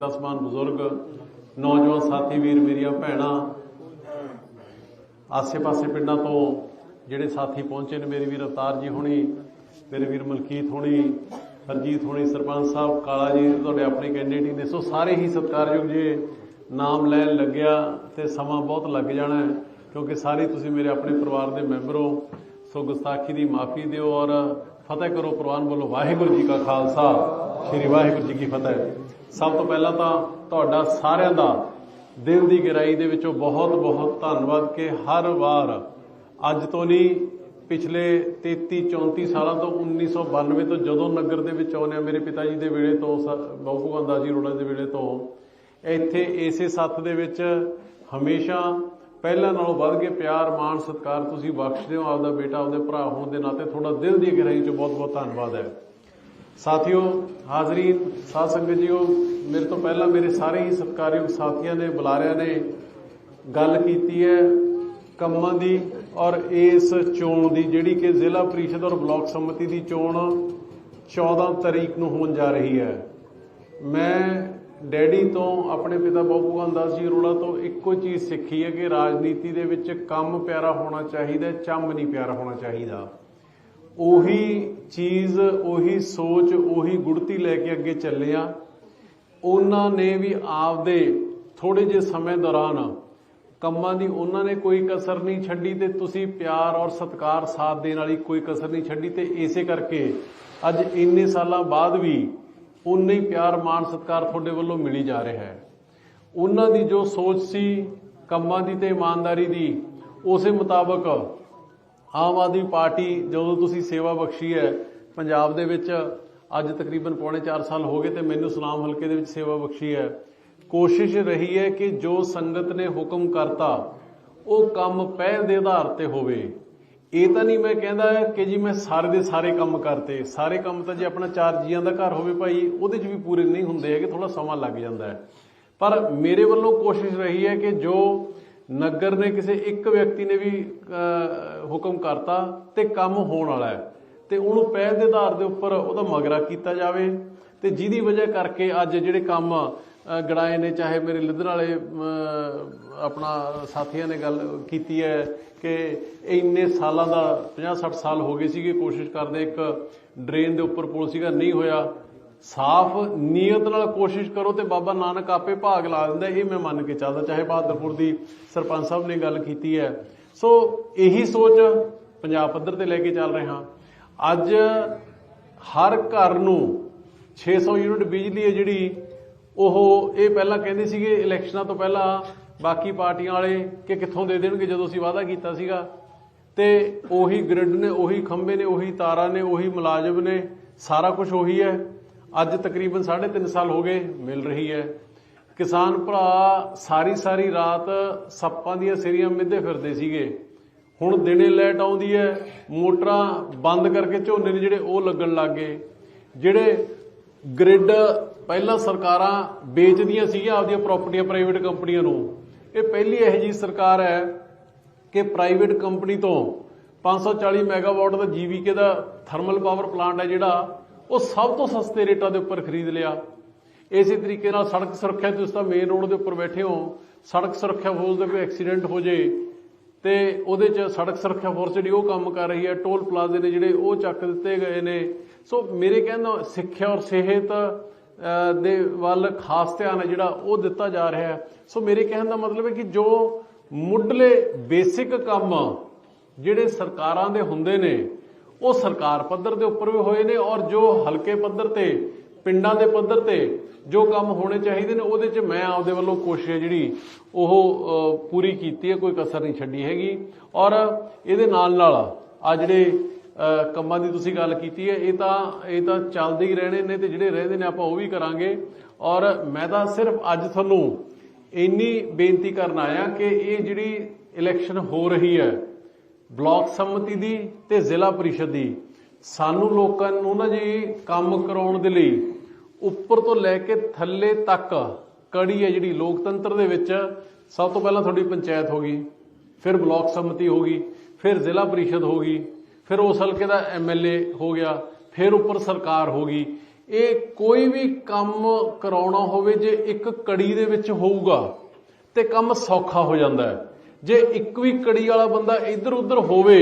ਦਸਮਾਨ ਬਜ਼ੁਰਗ, ਨੌਜਵਾਨ ਸਾਥੀ ਵੀਰ ਮੇਰੀਆਂ ਭੈਣਾਂ, ਆਸੇ-ਪਾਸੇ ਪਿੰਡਾਂ ਤੋਂ ਜਿਹੜੇ ਸਾਥੀ ਪਹੁੰਚੇ ਨੇ, ਮੇਰੇ ਵੀਰ ਅਵਤਾਰ ਜੀ ਹੋਣੀ, ਮੇਰੇ ਵੀਰ ਮਲਕੀਤ ਹੋਣੀ, ਹਰਜੀਤ ਹੋਣੀ, ਸਰਪੰਚ ਸਾਹਿਬ, ਕਾਲਾ ਜੀ, ਤੁਹਾਡੇ ਆਪਣੇ ਕੈਂਡੀਡੇਟ ਨੇ। ਸੋ ਸਾਰੇ ਹੀ ਸਤਿਕਾਰਯੋਗ ਜੀ ਨਾਮ ਲੈਣ ਲੱਗਿਆ ਤੇ ਸਮਾਂ ਬਹੁਤ ਲੱਗ ਜਾਣਾ ਕਿਉਂਕਿ ਸਾਰੇ ਤੁਸੀਂ ਮੇਰੇ ਆਪਣੇ ਪਰਿਵਾਰ ਦੇ ਮੈਂਬਰ ਹੋ। ਸੋ ਗੁਸਤਾਖੀ ਦੀ ਮਾਫੀ ਦਿਓ ਔਰ ਫਤਿਹ ਕਰੋ ਪ੍ਰਵਾਨ ਬੋਲੋ ਵਾਹਿਗੁਰੂ ਜੀ ਕਾ ਖਾਲਸਾ, ਸ੍ਰੀ ਵਾਹਿਗੁਰੂ ਜੀ ਕੀ ਫਤਿਹ। ਸਭ ਤੋਂ ਪਹਿਲਾਂ ਤਾਂ ਤੁਹਾਡਾ ਸਾਰਿਆਂ ਦਾ ਦਿਲ ਦੀ ਗਹਿਰਾਈ ਦੇ ਵਿੱਚੋਂ ਬਹੁਤ ਬਹੁਤ ਧੰਨਵਾਦ ਕਿ ਹਰ ਵਾਰ ਅੱਜ ਤੋਂ ਨਹੀਂ, ਪਿਛਲੇ 33 34 ਸਾਲਾਂ ਤੋਂ 1992 ਤੋਂ ਜਦੋਂ ਨਗਰ ਦੇ ਵਿੱਚ ਆਉਂਦੇ ਆ ਮੇਰੇ ਪਿਤਾ ਜੀ ਦੇ ਵੇਲੇ ਤੋਂ ਬਾਬੂ ਭਗਵੰਦਾ ਜੀ ਰੋੜਾ ਦੇ ਵੇਲੇ ਤੋਂ, ਇੱਥੇ ਇਸੇ ਸੱਥ ਦੇ ਵਿੱਚ ਹਮੇਸ਼ਾ ਪਹਿਲਾਂ ਨਾਲੋਂ ਵੱਧ ਕੇ ਪਿਆਰ, ਮਾਣ, ਸਤਿਕਾਰ ਤੁਸੀਂ ਬਖਸ਼ਦੇ ਹੋ, ਆਪਦਾ ਬੇਟਾ, ਆਪਦੇ ਭਰਾ ਹੋਣ ਦੇ ਨਾਤੇ ਤੁਹਾਡਾ ਦਿਲ ਦੀ ਗਹਿਰਾਈ ਚੋਂ ਬਹੁਤ ਬਹੁਤ ਧੰਨਵਾਦ ਹੈ। ਸਾਥੀਓ ਹਾਜ਼ਰੀਨ ਸਾਧ ਸੰਗਤ ਜੀਓ, ਮੇਰੇ ਤੋਂ ਪਹਿਲਾਂ ਮੇਰੇ ਸਾਰੇ ਹੀ ਸਤਿਕਾਰਯੋਗ ਸਾਥੀਆਂ ਨੇ, ਬੁਲਾਰਿਆਂ ਨੇ ਗੱਲ ਕੀਤੀ ਹੈ ਕੰਮਾਂ ਦੀ ਔਰ ਇਸ ਚੋਣ ਦੀ, ਜਿਹੜੀ ਕਿ ਜ਼ਿਲ੍ਹਾ ਪ੍ਰੀਸ਼ਦ ਔਰ ਬਲਾਕ ਸੰਮਤੀ ਦੀ ਚੋਣ 14 ਤਰੀਕ ਨੂੰ ਹੋਣ ਜਾ ਰਹੀ ਹੈ। ਮੈਂ ਡੈਡੀ ਤੋਂ, ਆਪਣੇ ਪਿਤਾ ਬਾਬੂ ਗੰਦਾਸ ਜੀ ਅਰੋੜਾ ਤੋਂ ਇੱਕੋ ਚੀਜ਼ ਸਿੱਖੀ ਹੈ ਕਿ ਰਾਜਨੀਤੀ ਦੇ ਵਿੱਚ ਕੰਮ ਪਿਆਰਾ ਹੋਣਾ ਚਾਹੀਦਾ ਚੰਮ ਨਹੀਂ ਪਿਆਰਾ ਹੋਣਾ ਚਾਹੀਦਾ। ਉਹੀ ਚੀਜ਼, ਉਹੀ ਸੋਚ, ਉਹੀ ਗੁੜਤੀ ਲੈ ਕੇ ਅੱਗੇ ਚੱਲੇ ਆ ਉਹਨਾਂ ਨੇ ਵੀ ਆਪਦੇ ਥੋੜੇ ਜਿਹੇ ਸਮੇਂ ਦੌਰਾਨ ਕੰਮਾਂ ਦੀ ਉਹਨਾਂ ਨੇ ਕੋਈ ਕਸਰ ਨਹੀਂ ਛੱਡੀ ਤੇ ਤੁਸੀਂ ਪਿਆਰ ਔਰ ਸਤਿਕਾਰ ਸਾਥ ਦੇਣ ਵਾਲੀ ਕੋਈ ਕਸਰ ਨਹੀਂ ਛੱਡੀ ਤੇ ਇਸੇ ਕਰਕੇ ਅੱਜ ਇੰਨੇ ਸਾਲਾਂ ਬਾਅਦ ਵੀ ਉਨੇ ਹੀ ਪਿਆਰ, ਮਾਣ, ਸਤਿਕਾਰ ਤੁਹਾਡੇ ਵੱਲੋਂ ਮਿਲੀ ਜਾ ਰਿਹਾ ਹੈ। ਉਹਨਾਂ ਦੀ ਜੋ ਸੋਚ ਸੀ, ਕੰਮਾਂ ਦੀ ਤੇ ਇਮਾਨਦਾਰੀ ਦੀ, ਉਸੇ ਮੁਤਾਬਕ ਆਮ ਆਦਮੀ ਪਾਰਟੀ ਜਦੋਂ ਤੁਸੀਂ ਸੇਵਾ ਬਖਸ਼ੀ ਹੈ, ਪੰਜਾਬ ਦੇ ਵਿੱਚ ਅੱਜ ਤਕਰੀਬਨ ਪੌਣੇ 4 ਸਾਲ ਹੋ ਗਏ ਤੇ ਮੈਨੂੰ ਸੁਨਾਮ ਹਲਕੇ ਦੇ ਵਿੱਚ ਸੇਵਾ ਬਖਸ਼ੀ ਹੈ। ਕੋਸ਼ਿਸ਼ ਰਹੀ ਹੈ ਕਿ ਜੋ ਸੰਗਤ ਨੇ ਹੁਕਮ ਕਰਤਾ, ਉਹ ਕੰਮ ਪਹਿਲ ਦੇ ਆਧਾਰ ਤੇ ਹੋਵੇ। ਇਹ ਤਾਂ ਨਹੀਂ ਮੈਂ ਕਹਿੰਦਾ ਕਿ ਜੀ ਮੈਂ ਸਾਰੇ ਦੇ ਸਾਰੇ ਕੰਮ ਕਰਤੇ। ਸਾਰੇ ਕੰਮ ਤਾਂ ਜੇ ਆਪਣਾ ਚਾਰ ਜੀਆਂ ਦਾ ਘਰ ਹੋਵੇ ਭਾਈ, ਉਹਦੇ 'ਚ ਵੀ ਪੂਰੇ ਨਹੀਂ ਹੁੰਦੇ ਹੈਗੇ ਥੋੜਾ ਸਮਾਂ ਲੱਗ ਜਾਂਦਾ ਹੈ। ਪਰ ਮੇਰੇ ਵੱਲੋਂ ਕੋਸ਼ਿਸ਼ ਰਹੀ ਹੈ ਕਿ ਜੋ ਨਗਰ ਨੇ ਕਿਸੇ ਇੱਕ ਵਿਅਕਤੀ ਨੇ ਵੀ ਹੁਕਮ ਕਰਤਾ ਤੇ ਕੰਮ ਹੋਣ ਵਾਲਾ ਹੈ। ਤੇ ਉਹਨੂੰ ਪਹਿਲ ਦੇ ਆਧਾਰ ਦੇ ਉੱਪਰ ਉਹਦਾ ਮਗਰਾ ਕੀਤਾ ਜਾਵੇ ਤੇ ਜਿਹਦੀ ਵਜ੍ਹਾ ਕਰਕੇ ਅੱਜ ਜਿਹੜੇ ਕੰਮ ਗੜਾਏ ਨੇ, ਚਾਹੇ ਮੇਰੇ ਲਿੱਧਰ ਵਾਲੇ ਆਪਣਾ ਸਾਥੀਆਂ ਨੇ ਗੱਲ ਕੀਤੀ ਹੈ ਕਿ ਇੰਨੇ ਸਾਲਾਂ ਦਾ 50 60 ਸਾਲ ਹੋ ਗਏ ਸੀਗੇ, ਕੋਸ਼ਿਸ਼ ਕਰਦੇ ਇੱਕ ਡਰੇਨ ਦੇ ਉੱਪਰ ਪੁਲ ਸੀਗਾ, ਨਹੀਂ ਹੋਇਆ। ਸਾਫ਼ ਨੀਅਤ ਨਾਲ ਕੋਸ਼ਿਸ਼ ਕਰੋ ਤੇ ਬਾਬਾ ਨਾਨਕ ਆਪੇ ਭਾਗ ਲਾ ਦਿੰਦਾ ਇਹ ਮੈਂ ਮੰਨ ਕੇ ਚੱਲਦਾ, ਚਾਹੇ ਬਹਾਦਰਪੁਰ ਦੀ ਸਰਪੰਚ ਸਾਹਿਬ ਨੇ ਗੱਲ ਕੀਤੀ ਹੈ। ਸੋ ਇਹੀ ਸੋਚ ਪੰਜਾਬ ਪੱਧਰ ਤੇ ਲੈ ਕੇ ਚੱਲ ਰਹੇ। ਹਾਂ ਅੱਜ ਹਰ ਘਰ ਨੂੰ 600 ਯੂਨਿਟ ਬਿਜਲੀ ਹੈ ਜਿਹੜੀ, ਉਹ ਇਹ ਪਹਿਲਾਂ ਕਹਿੰਦੇ ਸੀਗੇ ਇਲੈਕਸ਼ਨਾਂ ਤੋਂ ਪਹਿਲਾਂ ਬਾਕੀ ਪਾਰਟੀਆਂ ਵਾਲੇ ਕਿ ਕਿੱਥੋਂ ਦੇ ਦੇਣਗੇ, ਜਦੋਂ ਅਸੀਂ ਵਾਅਦਾ ਕੀਤਾ ਸੀਗਾ। ਤੇ ਉਹੀ ਗ੍ਰਿਡ ਨੇ, ਉਹੀ ਖੰਭੇ ਨੇ, ਉਹੀ ਤਾਰਾਂ ਨੇ, ਉਹੀ ਮੁਲਾਜ਼ਮ ਨੇ, ਸਾਰਾ ਕੁਝ ਉਹੀ ਹੈ। ਅੱਜ ਤਕਰੀਬਨ 3.5 ਸਾਲ ਹੋ ਗਏ ਮਿਲ ਰਹੀ ਹੈ। ਕਿਸਾਨ ਭਰਾ ਸਾਰੀ ਸਾਰੀ ਰਾਤ ਸੱਪਾਂ ਦੀਆਂ ਸਿਰੀਆਂ ਮਿੱਧੇ ਫਿਰਦੇ ਸੀਗੇ। ਹੁਣ ਦਿਨੇ ਲੈਟ ਆਉਂਦੀ ਹੈ, ਮੋਟਰਾਂ ਬੰਦ ਕਰਕੇ ਝੋਨੇ ਨੇ ਜਿਹੜੇ ਉਹ ਲੱਗਣ ਲੱਗ ਗਏ। ਜਿਹੜੇ ਗ੍ਰਿਡ ਪਹਿਲਾਂ ਸਰਕਾਰਾਂ ਵੇਚਦੀਆਂ ਸੀਗੀਆਂ ਆਪਦੀਆਂ ਪ੍ਰਾਪਰਟੀਆਂ ਪ੍ਰਾਈਵੇਟ ਕੰਪਨੀਆਂ ਨੂੰ, ਇਹ ਪਹਿਲੀ ਇਹੋ ਜੀ ਸਰਕਾਰ ਹੈ ਕਿ ਪ੍ਰਾਈਵੇਟ ਕੰਪਨੀ ਤੋਂ 540 ਮੈਗਾਵਾਟ ਦਾ ਜੀਵੀਕੇ ਦਾ ਥਰਮਲ ਪਾਵਰ ਪਲਾਂਟ ਹੈ ਜਿਹੜਾ ਉਹ ਸਭ ਤੋਂ ਸਸਤੇ ਰੇਟਾਂ ਦੇ ਉੱਪਰ ਖਰੀਦ ਲਿਆ। ਇਸੇ ਤਰੀਕੇ ਨਾਲ ਸੜਕ ਸੁਰੱਖਿਆ ਤੁਸੀਂ ਤਾਂ ਮੇਨ ਰੋਡ ਦੇ ਉੱਪਰ ਬੈਠੇ ਹੋ। ਸੜਕ ਸੁਰੱਖਿਆ ਫੋਰਸ ਦੇ ਕੋਈ ਐਕਸੀਡੈਂਟ ਹੋ ਜੇ ਤੇ ਉਹਦੇ ਚ ਸੜਕ ਸੁਰੱਖਿਆ ਫੋਰਸ ਜਿਹੜੀ ਉਹ ਕੰਮ ਕਰ ਰਹੀ ਹੈ, ਟੋਲ ਪਲਾਜ਼ੇ ਨੇ ਜਿਹੜੇ ਉਹ ਚੱਕ ਦਿੱਤੇ ਗਏ ਨੇ। ਸੋ ਮੇਰੇ ਕਹਿੰਦਾ ਸਿੱਖਿਆ ਔਰ ਸਿਹਤ ਦੇ ਵੱਲ ਖਾਸ ਧਿਆਨ ਹੈ ਜਿਹੜਾ ਉਹ ਦਿੱਤਾ ਜਾ ਰਿਹਾ ਹੈ। ਸੋ ਮੇਰੇ ਕਹਿਣ ਦਾ ਮਤਲਬ ਹੈ ਕਿ ਜੋ ਮੁੱਢਲੇ ਬੇਸਿਕ ਕੰਮ ਜਿਹੜੇ ਸਰਕਾਰਾਂ ਦੇ ਹੁੰਦੇ ਨੇ ਉਹ ਸਰਕਾਰ ਪੱਧਰ ਦੇ ਉੱਪਰ ਵੀ ਹੋਏ ਨੇ ਔਰ ਜੋ ਹਲਕੇ ਪੱਧਰ ਤੇ, ਪਿੰਡਾਂ ਦੇ ਪੱਧਰ ਤੇ ਜੋ ਕੰਮ ਹੋਣੇ ਚਾਹੀਦੇ ਨੇ, ਉਹਦੇ 'ਚ ਮੈਂ ਆਪਦੇ ਵੱਲੋਂ ਕੋਸ਼ਿਸ਼ ਹੈ ਜਿਹੜੀ ਉਹ ਪੂਰੀ ਕੀਤੀ ਹੈ, ਕੋਈ ਕਸਰ ਨਹੀਂ ਛੱਡੀ ਹੈਗੀ। ਔਰ ਇਹਦੇ ਨਾਲ ਨਾਲ ਆ ਜਿਹੜੇ ਕੰਮਾਂ ਦੀ ਤੁਸੀਂ ਗੱਲ ਕੀਤੀ ਹੈ, ਇਹ ਤਾਂ ਇਹ ਤਾਂ ਚੱਲਦੇ ਹੀ ਰਹਿਣੇ ਨੇ ਤੇ ਜਿਹੜੇ ਰਹਿੰਦੇ ਨੇ ਆਪਾਂ ਉਹ ਵੀ ਕਰਾਂਗੇ। ਔਰ ਮੈਂ ਤਾਂ ਸਿਰਫ ਅੱਜ ਤੁਹਾਨੂੰ ਇੰਨੀ ਬੇਨਤੀ ਕਰਨ ਆਇਆ ਕਿ ਇਹ ਜਿਹੜੀ ਇਲੈਕਸ਼ਨ ਹੋ ਰਹੀ ਹੈ ਬਲਾਕ ਸੰਮਤੀ ਦੀ ਤੇ ਜ਼ਿਲ੍ਹਾ ਪਰਿਸ਼ਦ ਦੀ। ਸਾਨੂੰ ਲੋਕਾਂ ਨੂੰ ਨਾ ਜੀ ਕੰਮ ਕਰਾਉਣ ਦੇ ਲਈ ਉੱਪਰ ਤੋਂ ਲੈ ਕੇ ਥੱਲੇ ਤੱਕ ਕੜੀ ਹੈ ਜਿਹੜੀ ਲੋਕਤੰਤਰ ਦੇ ਵਿੱਚ, ਸਭ ਤੋਂ ਪਹਿਲਾਂ ਤੁਹਾਡੀ ਪੰਚਾਇਤ ਹੋ ਗਈ, ਫਿਰ ਬਲਾਕ ਸੰਮਤੀ ਹੋ ਗਈ, ਫਿਰ ਜ਼ਿਲ੍ਹਾ ਪਰਿਸ਼ਦ ਹੋ ਗਈ, ਫਿਰ ਉਸ ਹਲਕੇ ਦਾ ਐਮਐਲਏ ਹੋ ਗਿਆ, ਫਿਰ ਉੱਪਰ ਸਰਕਾਰ ਹੋ ਗਈ। ਇਹ ਕੋਈ ਵੀ ਕੰਮ ਕਰਾਉਣਾ ਹੋਵੇ ਜੇ ਇੱਕ ਕੜੀ ਦੇ ਵਿੱਚ ਹੋਊਗਾ ਤੇ ਕੰਮ ਸੌਖਾ ਹੋ ਜਾਂਦਾ ਹੈ। ਜੇ ਇੱਕ ਵੀ ਕੜੀ ਵਾਲਾ ਬੰਦਾ ਇੱਧਰ ਉੱਧਰ ਹੋਵੇ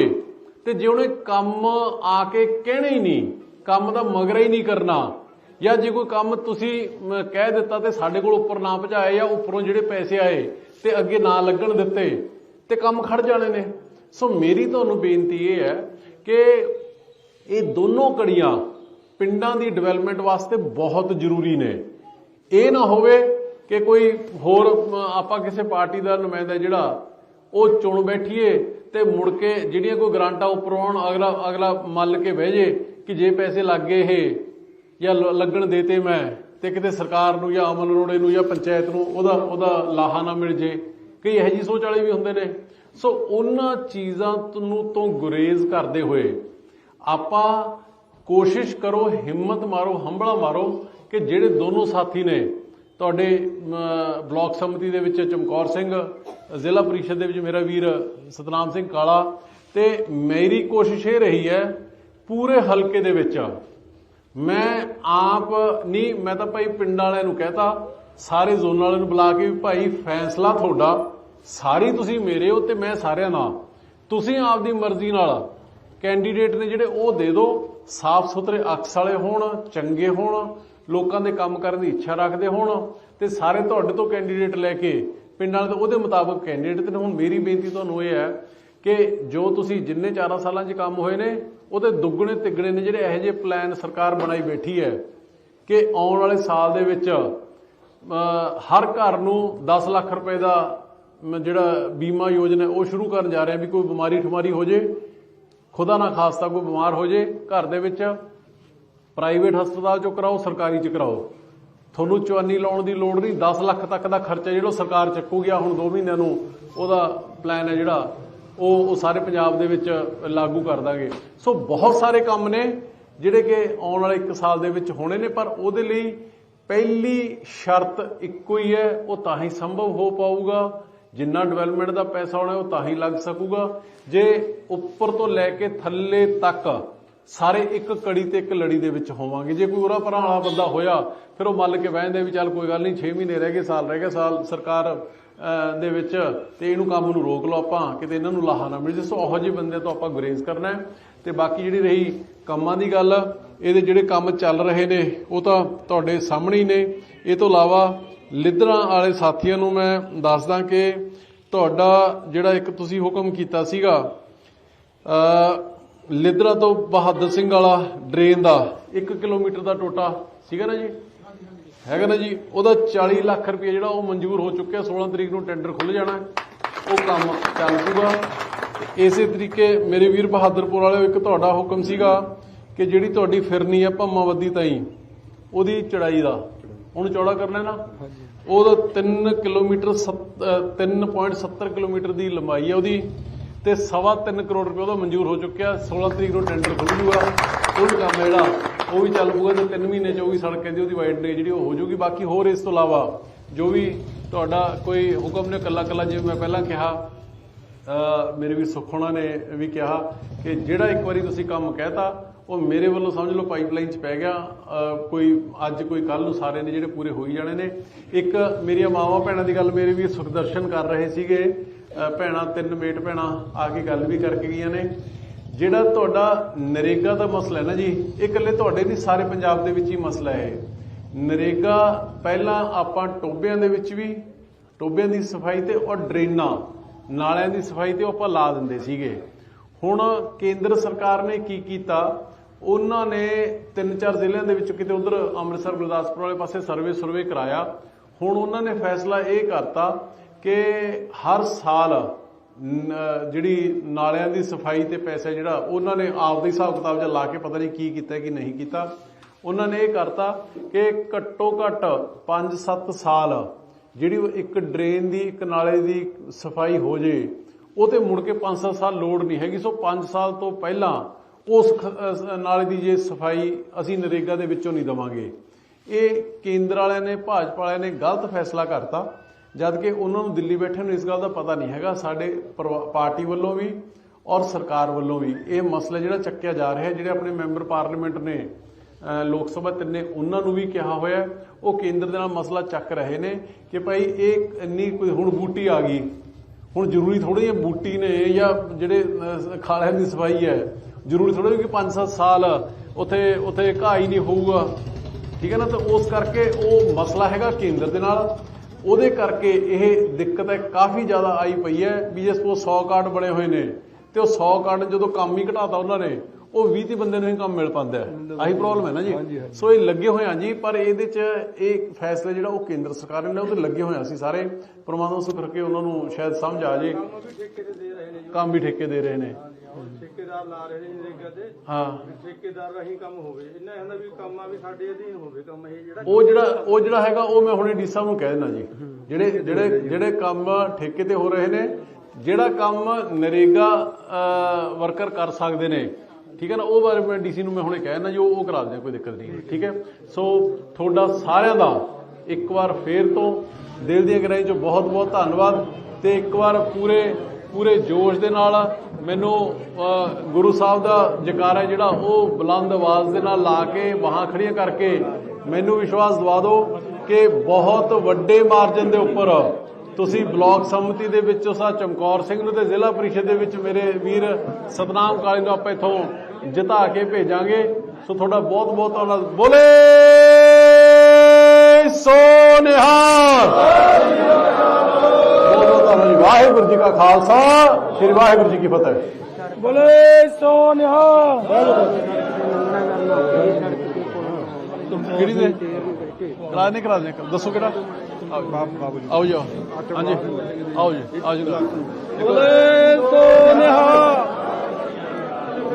ਤੇ ਜੇ ਉਹਨੇ ਕੰਮ ਆ ਕੇ ਕਹਿਣਾ ਹੀ ਨਹੀਂ, ਕੰਮ ਦਾ ਮਗਰਾ ਹੀ ਨਹੀਂ ਕਰਨਾ, ਜਾਂ ਜੇ ਕੋਈ ਕੰਮ ਤੁਸੀਂ ਕਹਿ ਦਿੱਤਾ ਤੇ ਸਾਡੇ ਕੋਲ ਉੱਪਰ ਨਾ ਪਹੁੰਚਾਏ ਜਾਂ ਉੱਪਰੋਂ ਜਿਹੜੇ ਪੈਸੇ ਆਏ ਤੇ ਅੱਗੇ ਨਾ ਲੱਗਣ ਦਿੱਤੇ ਤੇ ਕੰਮ ਖੜ ਜਾਣੇ ਨੇ। ਸੋ ਮੇਰੀ ਤੁਹਾਨੂੰ ਬੇਨਤੀ ਇਹ ਹੈ ਕਿ ਇਹ ਦੋਨੋਂ ਕੜੀਆਂ ਪਿੰਡਾਂ ਦੀ ਡਿਵੈਲਪਮੈਂਟ ਵਾਸਤੇ ਬਹੁਤ ਜ਼ਰੂਰੀ ਨੇ। ਇਹ ਨਾ ਹੋਵੇ ਕਿ ਕੋਈ ਹੋਰ ਆਪਾਂ ਕਿਸੇ ਪਾਰਟੀ ਦਾ ਨੁਮਾਇੰਦਾ ਜਿਹੜਾ ਉਹ ਚੁਣ ਬੈਠੀਏ ਤੇ ਮੁੜ ਕੇ ਜਿਹੜੀਆਂ ਕੋਈ ਗਰਾਂਟਾਂ ਉੱਪਰੋਂ ਆਉਣ, ਅਗਲਾ ਅਗਲਾ ਮੱਲ ਕੇ ਬਹਿ ਜੇ ਕਿ ਜੇ ਪੈਸੇ ਲੱਗ ਇਹ, ਜਾਂ ਲ- ਲੱਗਣ ਦੇਤੇ ਮੈਂ, ਤੇ ਕਿਤੇ ਸਰਕਾਰ ਨੂੰ ਜਾਂ ਅਮਨ ਅਰੋੜੇ ਨੂੰ ਜਾਂ ਪੰਚਾਇਤ ਨੂੰ ਉਹਦਾ ਉਹਦਾ ਲਾਹਾ ਨਾ ਮਿਲ ਜੇ। ਕਈ ਇਹੋ ਜਿਹੀ ਸੋਚ ਵਾਲੇ ਵੀ ਹੁੰਦੇ ਨੇ। ਸੋ ਉਹਨਾਂ ਚੀਜ਼ਾਂ ਨੂੰ ਤੋਂ ਗੁਰੇਜ਼ ਕਰਦੇ ਹੋਏ ਆਪਾਂ ਕੋਸ਼ਿਸ਼ ਕਰੋ, ਹਿੰਮਤ ਮਾਰੋ ਹੰਬਲਾ ਮਾਰੋ ਕਿ ਜਿਹੜੇ ਦੋਨੋਂ ਸਾਥੀ ਨੇ ਤੁਹਾਡੇ ਅਮ, ਬਲਾਕ ਸਮਿਤੀ ਦੇ ਵਿੱਚ ਚਮਕੌਰ ਸਿੰਘ ਜ਼ਿਲ੍ਹਾ ਪ੍ਰੀਸ਼ਦ ਦੇ ਵਿੱਚ ਮੇਰਾ ਵੀਰ ਸਤਨਾਮ ਸਿੰਘ ਕਾਲਾ ਤੇ ਮੇਰੀ ਕੋਸ਼ਿਸ਼ ਇਹ ਰਹੀ ਹੈ ਪੂਰੇ ਹਲਕੇ ਦੇ ਵਿੱਚ ਮੈਂ ਆਪ ਨਹੀਂ ਮੈਂ ਤਾਂ ਭਾਈ ਪਿੰਡ ਵਾਲਿਆਂ ਨੂੰ ਕਹਤਾ ਸਾਰੇ ਜ਼ੋਨ ਵਾਲਿਆਂ ਨੂੰ ਬੁਲਾ ਕੇ ਵੀ ਭਾਈ ਫੈਸਲਾ ਤੁਹਾਡਾ ਸਾਰੀ ਤੁਸੀਂ ਮੇਰੇ ਹੋ ਤੇ ਮੈਂ ਸਾਰਿਆਂ ਨਾਲ ਤੁਸੀਂ ਆਪਦੀ ਮਰਜ਼ੀ ਨਾਲ ਕੈਂਡੀਡੇਟ ਨੇ ਜਿਹੜੇ ਉਹ ਦੇ ਦਿਓ ਸਾਫ਼ ਸੁਥਰੇ ਅਕਸ ਵਾਲੇ ਹੋਣ ਚੰਗੇ ਹੋਣ ਲੋਕਾਂ ਦੇ ਕੰਮ ਕਰਨ ਦੀ ਇੱਛਾ ਰੱਖਦੇ ਹੋਣ ਤੇ ਸਾਰੇ ਤੁਹਾਡੇ ਤੋਂ ਕੈਂਡੀਡੇਟ ਲੈ ਕੇ ਪਿੰਡ ਵਾਲੇ ਉਹਦੇ ਮੁਤਾਬਕ ਕੈਂਡੀਡੇਟ ਤੇ ਹੁਣ ਮੇਰੀ ਬੇਨਤੀ ਤੁਹਾਨੂੰ ਇਹ ਹੈ ਕਿ ਜੋ ਤੁਸੀਂ ਜਿੰਨੇ 4 ਸਾਲਾਂ 'ਚ ਕੰਮ ਹੋਏ ਨੇ, ਉਹਦੇ ਦੁੱਗਣੇ ਤਿੱਗਣੇ ਨੇ ਜਿਹੜੇ ਇਹੋ ਜਿਹੇ ਪਲਾਨ ਸਰਕਾਰ ਬਣਾਈ ਬੈਠੀ ਹੈ ਕਿ ਆਉਣ ਵਾਲੇ ਸਾਲ ਦੇ ਵਿੱਚ ਹਰ ਘਰ ਨੂੰ 10 ਲੱਖ ਰੁਪਏ ਦਾ ਜਿਹੜਾ ਬੀਮਾ ਯੋਜਨਾ ਉਹ ਸ਼ੁਰੂ ਕਰਨ ਜਾ ਰਹੇ ਹਾਂ ਵੀ ਕੋਈ ਬਿਮਾਰੀ ਠਮਾਰੀ ਹੋ ਜੇ, ਖੁਦਾ ਨਾ ਖਾਸਤਾ ਕੋਈ ਬਿਮਾਰ ਹੋ ਜੇ ਘਰ ਦੇ ਵਿੱਚ। ਪ੍ਰਾਈਵੇਟ ਹਸਪਤਾਲ ਚੋਂ ਕਰਾਓ, ਸਰਕਾਰੀ ਚ ਕਰਾਓ। ਤੁਹਾਨੂੰ ਚਵਾਨੀ ਲਾਉਣ ਦੀ ਲੋੜ ਨਹੀਂ। 10 ਲੱਖ ਤੱਕ ਦਾ ਖਰਚਾ ਜਿਹੜਾ ਉਹ ਸਰਕਾਰ ਚੱਕੂਗੀ ਹੁਣ 2 ਮਹੀਨਿਆਂ ਨੂੰ ਉਹਦਾ ਪਲਾਨ ਹੈ ਜਿਹੜਾ, ਉਹ ਉਹ ਸਾਰੇ ਪੰਜਾਬ ਦੇ ਵਿੱਚ ਲਾਗੂ ਕਰ ਦਾਂਗੇ। ਸੋ ਬਹੁਤ ਸਾਰੇ ਕੰਮ ਨੇ, ਜਿਹੜੇ ਕਿ ਆਉਣ ਵਾਲੇ 1 ਸਾਲ ਦੇ ਵਿੱਚ ਹੋਣੇ ਨੇ, ਪਰ ਉਹਦੇ ਲਈ ਪਹਿਲੀ ਸ਼ਰਤ ਇੱਕੋ ਹੀ ਹੈ, ਉਹ ਤਾਂ ਹੀ ਸੰਭਵ ਹੋ ਪਾਊਗਾ। ਜਿੰਨਾ ਡਿਵੈਲਪਮੈਂਟ ਦਾ ਪੈਸਾ ਹੋਣਾ ਉਹ ਤਾਂ ਹੀ ਲੱਗ ਸਕੂਗਾ। ਜੇ ਉੱਪਰ ਤੋਂ ਲੈ ਕੇ ਥੱਲੇ ਤੱਕ ਸਾਰੇ ਇੱਕ ਕੜੀ ਤੇ ਇੱਕ ਲੜੀ ਦੇ ਵਿੱਚ ਹੋਵਾਂਗੇ। ਜੇ ਕੋਈ ਉਰਾ ਭਰਾ ਵਾਲਾ ਬੰਦਾ ਹੋਇਆ, ਫਿਰ ਉਹ ਮੱਲ ਕੇ ਬਹਿੰਦੇ ਵੀ ਚੱਲ ਕੋਈ ਗੱਲ ਨਹੀਂ 6 ਮਹੀਨੇ ਰਹਿ ਗਏ, ਸਾਲ ਰਹਿ ਗਿਆ ਸਾਲ ਸਰਕਾਰ ਦੇ ਵਿੱਚ ਤੇ ਇਹਨੂੰ ਕੰਮ ਨੂੰ ਰੋਕ ਲਓ ਆਪਾਂ, ਕਿਤੇ ਇਹਨਾਂ ਨੂੰ ਲਾਹਾ ਨਾ ਮਿਲ। ਜੇ ਸੋ ਉਹੋ ਜਿਹੇ ਬੰਦੇ ਤੋਂ ਆਪਾਂ ਗੁਰੇਜ਼ ਕਰਨਾ ਹੈ। ਤੇ ਬਾਕੀ ਜਿਹੜੀ ਰਹੀ ਕੰਮਾਂ ਦੀ ਗੱਲ, ਇਹਦੇ ਜਿਹੜੇ ਕੰਮ ਚੱਲ ਰਹੇ ਨੇ, ਉਹ ਤਾਂ ਤੁਹਾਡੇ ਸਾਹਮਣੇ ਹੀ ਨੇ। ਇਹ ਤੋਂ ਇਲਾਵਾ ਲਿੱਦਰਾਂ ਵਾਲੇ ਸਾਥੀਆਂ ਨੂੰ ਮੈਂ ਦੱਸਦਾ ਕਿ ਤੁਹਾਡਾ ਜਿਹੜਾ ਇੱਕ ਤੁਸੀਂ ਹੁਕਮ ਕੀਤਾ ਸੀਗਾ ਅ ਲਿੱਦਰਾ ਤੋਂ ਬਹਾਦਰ ਸਿੰਘ ਵਾਲਾ ਡਰੇਨ ਦਾ 1 ਕਿਲੋਮੀਟਰ ਦਾ ਟੋਟਾ ਸੀਗਾ ਨਾ ਜੀ? ਹੈਗਾ ਨਾ ਜੀ? ਉਹਦਾ 40 ਲੱਖ ਰੁਪਏ ਜਿਹੜਾ ਉਹ ਮਨਜ਼ੂਰ ਹੋ ਚੁੱਕਿਆ 16 ਤਰੀਕ ਨੂੰ ਟੈਂਡਰ ਖੁੱਲ ਜਾਣਾ। ਉਹ ਕੰਮ ਚੱਲ ਪੂਗਾ। ਇਸੇ ਤਰੀਕੇ ਮੇਰੇ ਵੀਰ ਬਹਾਦਰਪੁਰ ਵਾਲਿਓ ਇੱਕ ਤੁਹਾਡਾ ਹੁਕਮ ਸੀਗਾ ਕਿ ਜਿਹੜੀ ਤੁਹਾਡੀ ਫਿਰਨੀ ਹੈ ਭੰਮਾਵੱਦੀ ਤਾਈ ਉਹਦੀ ਚੜਾਈ ਦਾ। ਹੁਣ ਚੌੜਾ ਕਰਨਾ ਹੈ ਨਾ ਉਹਦਾ 3 ਕਿਲੋਮੀਟਰ 3.70 ਕਿਲੋਮੀਟਰ ਦੀ ਲੰਬਾਈ ਹੈ ਉਹਦੀ। ਤੇ ਸਵਾ 3 ਕਰੋੜ ਰੁਪਏ ਉਹਦਾ ਮਨਜ਼ੂਰ ਹੋ ਚੁੱਕਿਆ 16 ਤਰੀਕ ਨੂੰ ਟੈਂਡਰ ਖੁੱਲ ਜੂਗਾ ਉਹ ਵੀ ਕੰਮ ਜਿਹੜਾ, ਉਹ ਵੀ ਚੱਲ ਪੂਗਾ ਤੇ 3 ਮਹੀਨੇ ਚ ਉਹ ਵੀ ਸੜਕ ਦੀ ਉਹਦੀ ਵਾਈਡਨਿੰਗ ਜਿਹੜੀ ਉਹ ਹੋ ਜੂਗੀ। ਬਾਕੀ ਹੋਰ ਇਸ ਤੋਂ ਇਲਾਵਾ ਜੋ ਵੀ ਤੁਹਾਡਾ ਕੋਈ ਹੁਕਮ ਨੇ ਕੱਲਾ ਕੱਲਾ ਜਿਵੇਂ ਮੈਂ ਪਹਿਲਾਂ ਕਿਹਾ ਮੇਰੇ ਵੀ ਸੁਖੋਣਾ ਨੇ ਵੀ ਕਿਹਾ ਕਿ ਜਿਹੜਾ ਇੱਕ ਵਾਰੀ ਤੁਸੀਂ ਕੰਮ ਕਹਿਤਾ, ਉਹ ਮੇਰੇ ਵੱਲੋਂ ਸਮਝ ਲਓ ਪਾਈਪਲਾਈਨ 'ਚ ਪੈ ਗਿਆ ਕੋਈ ਅੱਜ ਕੋਈ ਕੱਲ ਨੂੰ ਸਾਰੇ ਨੇ ਜਿਹੜੇ ਪੂਰੇ ਹੋਈ ਜਾਣੇ ਨੇ। ਇੱਕ ਮੇਰੀਆਂ ਮਾਵਾਂ ਭੈਣਾਂ ਦੀ ਗੱਲ ਮੇਰੇ ਵੀ ਸੁਖਦਰਸ਼ਨ ਕਰ ਰਹੇ ਸੀਗੇ ਭੈਣਾ, ਤਿੰਨ ਮੇਟ ਭੈਣਾਂ ਆ ਕੇ ਗੱਲ ਵੀ ਕਰਕੇ ਗਈਆਂ ਨੇ। ਜਿਹੜਾ ਤੁਹਾਡਾ ਨਰੇਗਾ ਦਾ ਮਸਲਾ ਹੈ ਨਾ ਜੀ, ਇਹ ਇਕੱਲੇ ਤੁਹਾਡੇ ਨਹੀਂ, ਸਾਰੇ ਪੰਜਾਬ ਦੇ ਵਿੱਚ ਹੀ ਮਸਲਾ ਹੈ। ਨਰੇਗਾ ਪਹਿਲਾਂ ਆਪਾਂ ਟੋਬਿਆਂ ਦੇ ਵਿੱਚ ਵੀ ਟੋਬਿਆਂ ਦੀ ਸਫ਼ਾਈ ਤੇ ਔਰ ਡਰੇਨਾਂ, ਨਾਲਿਆਂ ਦੀ ਸਫ਼ਾਈ ਤੇ ਉਹ ਆਪਾਂ ਲਾ ਦਿੰਦੇ ਸੀਗੇ। ਹੁਣ ਕੇਂਦਰ ਸਰਕਾਰ ਨੇ ਕੀ ਕੀਤਾ? ਉਹਨਾਂ ਨੇ ਤਿੰਨ ਚਾਰ ਜ਼ਿਲ੍ਹਿਆਂ ਦੇ ਵਿੱਚ ਕਿਤੇ ਉਧਰ ਅੰਮ੍ਰਿਤਸਰ, ਗੁਰਦਾਸਪੁਰ ਵਾਲੇ ਪਾਸੇ ਸਰਵੇ ਸਰਵੇ ਕਰਾਇਆ। ਹੁਣ ਉਹਨਾਂ ਨੇ ਫੈਸਲਾ ਇਹ ਕਰਤਾ ਕਿ ਹਰ ਸਾਲ ਜਿਹੜੀ ਨਾਲਿਆਂ ਦੀ ਸਫ਼ਾਈ ਤੇ ਪੈਸਾ ਜਿਹੜਾ, ਉਹਨਾਂ ਨੇ ਆਪਦੇ ਹਿਸਾਬ ਕਿਤਾਬ ਜਿਹਾ ਲਾ ਕੇ ਪਤਾ ਨਹੀਂ ਕੀ ਕੀਤਾ ਕਿ ਨਹੀਂ ਕੀਤਾ। ਉਹਨਾਂ ਨੇ ਇਹ ਕਰਤਾ ਕਿ ਘੱਟੋ ਘੱਟ 5-7 ਸਾਲ ਜਿਹੜੀ ਇੱਕ ਡਰੇਨ ਦੀ, ਇੱਕ ਨਾਲੇ ਦੀ ਸਫ਼ਾਈ ਹੋ ਜੇ, ਉਹ ਤੇ ਮੁੜ ਕੇ 5-7 ਸਾਲ ਲੋੜ ਨਹੀਂ ਹੈਗੀ। ਸੋ 5 ਸਾਲ ਤੋਂ ਪਹਿਲਾਂ ਉਸ ਨਾਲੇ ਦੀ ਜੇ ਸਫ਼ਾਈ ਅਸੀਂ ਨਰੇਗਾ ਦੇ ਵਿੱਚੋਂ ਨਹੀਂ ਦਵਾਂਗੇ। ਇਹ ਕੇਂਦਰ ਵਾਲਿਆਂ ਨੇ, ਭਾਜਪਾ ਵਾਲਿਆਂ ਨੇ ਗਲਤ ਫੈਸਲਾ ਕਰਤਾ। ਜਦ ਕਿ ਉਹਨਾਂ ਨੂੰ ਦਿੱਲੀ ਬੈਠੇ ਨੂੰ ਇਸ ਗੱਲ ਦਾ ਪਤਾ ਨਹੀਂ ਹੈਗਾ, ਸਾਡੇ ਪਰਿਵਾ- ਪਾਰਟੀ ਵੱਲੋਂ ਵੀ ਔਰ ਸਰਕਾਰ ਵੱਲੋਂ ਵੀ ਇਹ ਮਸਲਾ ਜਿਹੜਾ ਚੱਕਿਆ ਜਾ ਰਿਹਾ ਜਿਹੜੇ ਆਪਣੇ ਮੈਂਬਰ ਪਾਰਲੀਮੈਂਟ ਨੇ ਲੋਕ ਸਭਾ ਤਿੰਨੇ ਉਹਨਾਂ ਨੂੰ ਵੀ ਕਿਹਾ ਹੋਇਆ ਉਹ ਕੇਂਦਰ ਦੇ ਨਾਲ ਮਸਲਾ ਚੱਕ ਰਹੇ ਨੇ ਕਿ ਭਾਈ ਇਹ ਇੰਨੀ ਕੋਈ ਹੁਣ ਬੂਟੀ ਆ ਗਈ, ਹੁਣ ਜ਼ਰੂਰੀ ਥੋੜੀ ਜਿਹੀ ਬੂਟੀ ਨੇ ਜਾਂ ਜਿਹੜੇ ਖਾਲਿਆਂ ਦੀ ਸਫ਼ਾਈ ਹੈ, ਜ਼ਰੂਰੀ ਥੋੜੀ ਕਿ 5-7 ਸਾਲ ਉੱਥੇ ਉੱਥੇ ਘਾਹ ਹੀ ਨਹੀਂ ਹੋਊਗਾ, ਠੀਕ ਹੈ ਨਾ, ਤਾਂ ਉਸ ਕਰਕੇ ਉਹ ਮਸਲਾ ਹੈਗਾ ਕੇਂਦਰ ਦੇ ਨਾਲ ਉਹਦੇ ਕਰਕੇ ਇਹ ਦਿੱਕਤ ਹੈ ਕਾਫੀ ਜ਼ਿਆਦਾ ਆਈ ਪਈ ਹੈ ਵੀ ਜੇ ਸਪੋਜ਼ 100 ਕਾਰਡ ਬਣੇ ਹੋਏ ਨੇ ਤੇ ਉਹ 100 ਕਾਰਡ ਜਦੋਂ ਕੰਮ ਹੀ ਘਟਾਤਾ ਉਹਨਾਂ ਨੇ ਉਹ 20 ਤੀ ਬੰਦੇ ਨੂੰ ਹੀ ਕੰਮ ਮਿਲ ਪਾਉਂਦਾ ਹੈ। ਆਹੀ ਪ੍ਰੋਬਲਮ ਹੈ ਨਾ ਜੀ। ਸੋ ਇਹ ਲੱਗੇ ਹੋਏ ਆ ਜੀ ਪਰ ਇਹਦੇ ਚ ਇਹ ਫੈਸਲਾ ਜਿਹੜਾ ਉਹ ਕੇਂਦਰ ਸਰਕਾਰ ਨੇ ਲਿਆ ਉਹ ਤੇ ਲੱਗੇ ਹੋਏ ਆ ਅਸੀਂ ਸਾਰੇ। ਪਰਮਾਤਮਾ ਸੁਖ ਉਹਨਾਂ ਨੂੰ ਸ਼ਾਇਦ ਸਮਝ ਆ ਜੇ। ਕੰਮ ਵੀ ਠੇਕੇ ਦੇ ਰਹੇ ਨੇ। ਜੀ ਕੰਮ ਵੀ ਠੇਕੇ ਦੇ ਰਹੇ ਨੇ ਠੇਕੇਦਾਰ ਲਾ ਰਹੇ ਨੇ ਨਰੇਗਾ ਤੇ ਹਾਂ। ਠੇਕੇਦਾਰ ਰਾਹੀਂ ਕੰਮ ਹੋਵੇ। ਇਹਨਾਂ ਹੁੰਦਾ ਵੀ ਕੰਮ ਆ ਵੀ ਸਾਡੇ ਅਧੀਨ ਹੋਵੇ। ਕੰਮ ਇਹ ਜਿਹੜਾ ਉਹ ਜਿਹੜਾ ਉਹ ਜਿਹੜਾ ਹੈਗਾ ਉਹ ਮੈਂ ਹੁਣੇ ਡੀ ਸਾਹਿਬ ਨੂੰ ਕਹਿ ਦਿੰਦਾ ਜੀ। ਜਿਹੜੇ ਜਿਹੜੇ ਜਿਹੜੇ ਕੰਮ ਠੇਕੇ ਤੇ ਹੋ ਰਹੇ ਨੇ ਜਿਹੜਾ ਕੰਮ ਨਰੇਗਾ ਵਰਕਰ ਕਰ ਸਕਦੇ ਨੇ ਠੀਕ ਹੈ ਨਾ ਉਹ ਬਾਰੇ ਮੈਂ ਡੀਸੀ ਨੂੰ ਮੈਂ ਹੁਣੇ ਕਹਿ ਦਿੰਦਾ ਜੀ ਉਹ ਕਰਾ ਦਿੰਦੇ ਕੋਈ ਦਿੱਕਤ ਨਹੀਂ ਠੀਕ ਹੈ? ਸੋ ਤੁਹਾਡਾ ਸਾਰਿਆਂ ਦਾ ਇੱਕ ਵਾਰ ਫੇਰ ਤੋਂ ਦਿਲ ਦੀਆਂ ਗਹਿਰਾਈਆਂ ਚੋਂ ਬਹੁਤ ਬਹੁਤ ਧੰਨਵਾਦ ਤੇ ਇੱਕ ਵਾਰ ਪੂਰੇ ਪੂਰੇ ਜੋਸ਼ ਦੇ ਨਾਲ ਮੈਨੂੰ ਗੁਰੂ ਸਾਹਿਬ ਦਾ ਜਕਾਰਾ ਜਿਹੜਾ, ਉਹ ਬੁਲੰਦ ਆਵਾਜ਼ ਦੇ ਨਾਲ ਲਾ ਕੇ ਬਾਹਾਂ ਖੜੀਆਂ ਕਰਕੇ ਮੈਨੂੰ ਵਿਸ਼ਵਾਸ ਦਿਵਾ ਦਿਓ ਕਿ ਬਹੁਤ ਵੱਡੇ ਮਾਰਜਨ ਦੇ ਉੱਪਰ ਤੁਸੀਂ ਬਲਾਕ ਸੰਮਤੀ ਦੇ ਵਿੱਚ ਉਸਾ ਚਮਕੌਰ ਸਿੰਘ ਨੂੰ ਤੇ ਜ਼ਿਲ੍ਹਾ ਪਰਿਸ਼ਦ ਦੇ ਵਿੱਚ ਮੇਰੇ ਵੀਰ ਸਤਨਾਮ ਕਾਲੀ ਨੂੰ ਆਪਾਂ ਇਥੋਂ ਜਿਤਾ ਕੇ ਭੇਜਾਂਗੇ। ਸੋ ਤੁਹਾਡਾ ਬਹੁਤ ਬਹੁਤ ਧੰਨਵਾਦ। ਬੋਲੇ ਸੋ ਵਾਹਿਗੁਰੂ ਜੀ ਕਾ ਖਾਲਸਾ ਸ੍ਰੀ ਵਾਹਿਗੁਰੂ ਜੀ ਕੀ ਫਤਿਹ। ਬੋਲੇ ਸੋ ਨਿਹਾਲ ਕਿਹੜੀ ਦੇ? ਕਰਾ ਨਹੀਂ ਕਰਾ ਦੇ। ਦੱਸੋ ਕਿਹੜਾ? ਆਓ ਜੀ। ਆਓ। ਜੀ ਆਓ। ਹਾਂਜੀ ਆਓ ਜੀ ਆਓ ਜੀ ਬੋਲੇ ਸੋ ਨਿਹਾਲ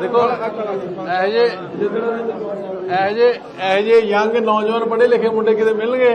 ਦੇਖੋ ਇਹ ਜੇ ਇਹ ਜੇ ਇਹ ਜੇ ਯੰਗ ਨੌਜਵਾਨ ਪੜ੍ਹੇ ਲਿਖੇ ਮੁੰਡੇ ਕਿਤੇ ਮਿਲਣਗੇ?